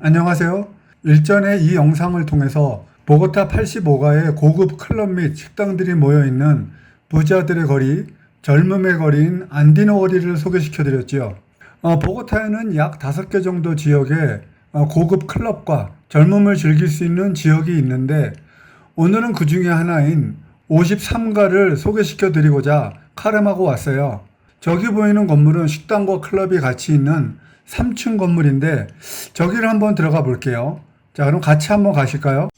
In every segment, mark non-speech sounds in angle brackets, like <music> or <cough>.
안녕하세요. 일전에 이 영상을 통해서 보고타 85가의 고급 클럽 및 식당들이 모여 있는 부자들의 거리, 젊음의 거리인 안디노 거리를 소개시켜 드렸지요. 어, 보고타에는 약 5개 정도 지역에 어, 고급 클럽과 젊음을 즐길 수 있는 지역이 있는데 오늘은 그 중에 하나인 53가를 소개시켜 드리고자 카름하고 왔어요. 저기 보이는 건물은 식당과 클럽이 같이 있는 3층 건물인데 저기를 한번 들어가 볼게요. 자, 그럼 같이 한번 가실까요?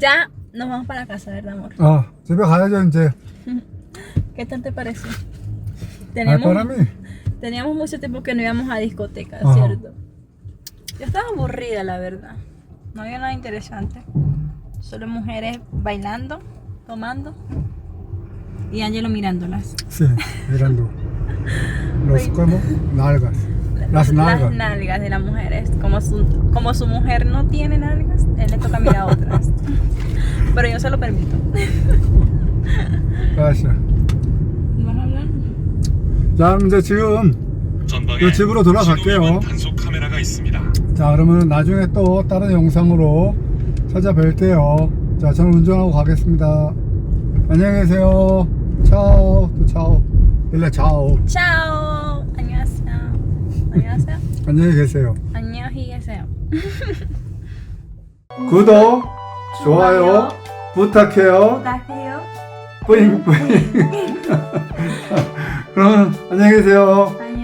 Ya nos vamos para casa, ¿verdad, amor? 아, 집에 가야죠, 이제. ¿Qué tal te parece? 알 Teníamos, 바람이. teníamos mucho tiempo que no íbamos a discotecas, Ajá. ¿cierto? Yo estaba aburrida, la verdad. No había nada interesante. Solo mujeres bailando, tomando y Angelo mirándolas. Sí, mirando. <laughs> Los como nalgas. Las nalgas. Las nalgas de las mujeres. Como su, como su mujer no tiene nalgas, él le toca mirar a otras. Pero yo se lo permito. gracias. ¿Vas a hablar? 자, 이제 지금 전방에 요 집으로 돌아갈게요. 단속 카메라가 있습니다. 자, 그러면 나중에 또 다른 영상으로 찾아뵐게요. 자, 저는 운전하고 가겠습니다. 안녕히 계세요. 차오, 또 차오. 일레 차오. Chao. 안녕하세요. 안녕히 계세요. 안녕히 계세요. <laughs> 구독, 좋아요, 부탁해요. 부탁해요. 뿌잉 뿌잉. <laughs> 그러면 안녕히 계세요. 안녕.